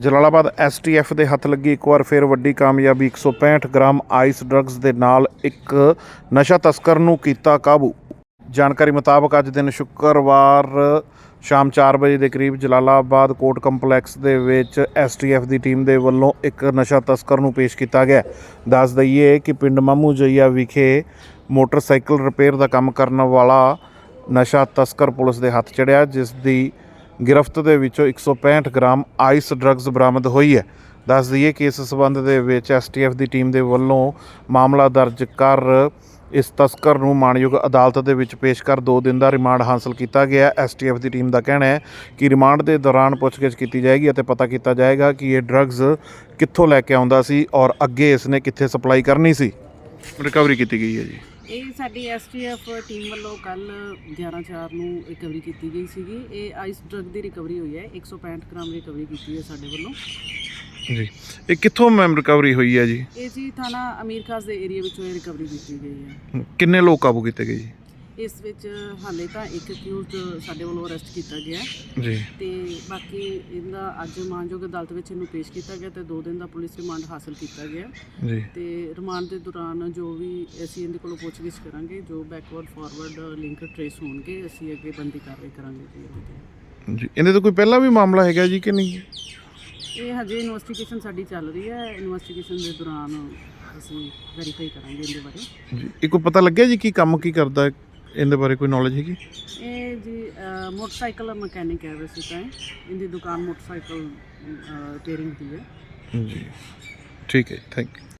Jalalabad STF ਦੇ ਹੱਥ ਲੱਗੀ ਇੱਕ ਵਾਰ ਫਿਰ ਵੱਡੀ ਕਾਮਯਾਬੀ 165 ਗ੍ਰਾਮ ਆਈਸ ਡਰੱਗਸ ਦੇ ਨਾਲ ਇੱਕ ਨਸ਼ਾ ਤਸਕਰ ਨੂੰ ਕੀਤਾ ਕਾਬੂ। ਜਾਣਕਾਰੀ ਮੁਤਾਬਕ ਅੱਜ ਦਿਨ ਸ਼ੁੱਕਰਵਾਰ ਸ਼ਾਮ 4 ਵਜੇ ਦੇ ਕਰੀਬ ਜਲਾਲਾਬਾਦ ਕੋਰਟ ਕੰਪਲੈਕਸ ਦੇ ਵਿੱਚ ਐਸਟੀਐਫ ਦੀ ਟੀਮ ਦੇ ਵੱਲੋਂ ਇੱਕ ਨਸ਼ਾ ਤਸਕਰ ਨੂੰ ਪੇਸ਼ ਕੀਤਾ ਗਿਆ ਦੱਸ ਦਈਏ ਕਿ ਪਿੰਡ ਮਾਮੂ ਜਈਆ ਵਿਖੇ ਮੋਟਰਸਾਈਕਲ ਰਿਪੇਅਰ ਦਾ ਕੰਮ ਕਰਨ ਵਾਲਾ ਨਸ਼ਾ ਤਸਕਰ ਪੁਲਿਸ ਦੇ ਹੱਥ ਚੜਿਆ, ਜਿਸ ਦੀ ਗ੍ਰਿਫ਼ਤ ਦੇ ਵਿੱਚੋਂ 165 ਗ੍ਰਾਮ ਆਈਸ ਡਰੱਗਸ ਬਰਾਮਦ ਹੋਈ ਹੈ। ਦੱਸ ਦਈਏ ਕਿ ਇਸ ਸਬੰਧ ਦੇ ਵਿੱਚ ਐਸਟੀਐਫ ਦੀ ਟੀਮ ਦੇ ਵੱਲੋਂ ਮਾਮਲਾ ਦਰਜ ਕਰ ਇਸ ਤਸਕਰ ਨੂੰ ਮਾਣਯੋਗ ਅਦਾਲਤ ਦੇ ਵਿੱਚ ਪੇਸ਼ ਕਰ 2 ਦਿਨ ਦਾ ਰਿਮਾਂਡ ਹਾਸਲ ਕੀਤਾ ਗਿਆ। ਐਸਟੀਐਫ ਦੀ ਟੀਮ ਦਾ ਕਹਿਣਾ ਹੈ ਕਿ ਰਿਮਾਂਡ ਦੇ ਦੌਰਾਨ ਪੁੱਛਗਿੱਛ ਕੀਤੀ ਜਾਏਗੀ ਅਤੇ ਪਤਾ ਕੀਤਾ ਜਾਏਗਾ ਕਿ ਇਹ ਡਰੱਗਸ ਕਿੱਥੋਂ ਲੈ ਕੇ ਆਉਂਦਾ ਸੀ ਔਰ ਅੱਗੇ ਇਸ ਨੇ ਕਿੱਥੇ ਸਪਲਾਈ ਕਰਨੀ ਸੀ। ਰਿਕਵਰੀ ਕੀਤੀ ਗਈ ਹੈ ਜੀ। ਇਹ ਸਾਡੀ ਐਸਟੀਐਫ ਟੀਮ ਵੱਲੋਂ ਕੱਲ 11/4 ਨੂੰ ਰਿਕਵਰੀ ਕੀਤੀ ਗਈ ਸੀਗੀ। ਇਹ ਆਈਸ ਡਰੱਗ ਦੀ ਰਿਕਵਰੀ ਹੋਈ ਹੈ। 165 ਗ੍ਰਾਮ ਰਿਕਵਰੀ ਕੀਤੀ ਹੈ ਸਾਡੇ ਵੱਲੋਂ। ਜੀ। ਇਹ ਕਿੱਥੋਂ ਮੈਮ ਰਿਕਵਰੀ ਹੋਈ ਹੈ ਜੀ? ਇਹ ਜੀ ਥਾਣਾ ਅਮੀਰ ਖਾਸ ਦੇ ਏਰੀਆ ਵਿੱਚੋਂ ਇਹ ਰਿਕਵਰੀ ਕੀਤੀ ਗਈ ਹੈ। ਕਿੰਨੇ ਲੋਕ ਕਾਬੂ ਕੀਤੇ ਗਏ ਜੀ? ਇਸ ਵਿੱਚ ਹਾਲੇ ਤਾਂ ਇੱਕ ਅਕਿਊਜ਼ਡ ਸਾਡੇ ਵੱਲੋਂ ਅਰੈਸਟ ਕੀਤਾ ਗਿਆ ਹੈ। ਜੀ। ਤੇ ਬਾਕੀ ਇਹਦਾ ਅੱਜ ਮਾਨਯੋਗ ਅਦਾਲਤ ਵਿੱਚ ਇਹਨੂੰ ਪੇਸ਼ ਕੀਤਾ ਗਿਆ ਤੇ 2 ਦਿਨ ਦਾ ਪੁਲਿਸ ਰਿਮਾਂਡ ਹਾਸਲ ਕੀਤਾ ਗਿਆ। ਜੀ। ਤੇ ਰਿਮਾਂਡ ਦੇ ਦੌਰਾਨ ਜੋ ਵੀ ਅਸੀਂ ਇਹਦੇ ਕੋਲੋਂ ਪੁੱਛਗਿੱਛ ਕਰਾਂਗੇ ਜੋ ਬੈਕਵਰਡ ਫਾਰਵਰਡ ਲਿੰਕ ਟ੍ਰੇਸ ਹੋਣਗੇ ਅਸੀਂ ਅੱਗੇ ਬੰਦੀ ਕਾਰਵਾਈ ਕਰਾਂਗੇ ਜੀ ਇਹਦੇ ਤੇ। ਜੀ ਇਹਦੇ ਤੋਂ ਕੋਈ ਪਹਿਲਾਂ ਵੀ ਮਾਮਲਾ ਹੈਗਾ ਜੀ ਕਿ ਨਹੀਂ? ਇਹ ਹਜੇ ਇਨਵੈਸਟੀਗੇਸ਼ਨ ਸਾਡੀ ਚੱਲ ਰਹੀ ਹੈ। ਇਨਵੈਸਟੀਗੇਸ਼ਨ ਦੇ ਦੌਰਾਨ ਅਸੀਂ ਵੈਰੀਫਾਈ ਕਰਾਂਗੇ ਇਹਦੇ ਬਾਰੇ। ਜੀ ਇਹ ਕੋਈ ਪਤਾ ਲੱਗਿਆ ਜੀ ਕੀ ਕੰਮ ਕੀ ਕਰਦਾ ਹੈ? ਇਹਦੇ ਬਾਰੇ ਕੋਈ ਨੌਲੇਜ ਹੈਗੀ? ਇਹ ਜੀ ਅਹ, ਮੋਟਰਸਾਈਕਲ ਮਕੈਨਿਕ ਹੈ ਵੈਸੇ ਤਾਂ ਇਹ। ਇਹਦੀ ਦੁਕਾਨ ਮੋਟਰਸਾਈਕਲ ਰਿਪੇਅਰਿੰਗ ਦੀ ਹੈ। ਜੀ। ਠੀਕ ਹੈ ਥੈਂਕ ਯੂ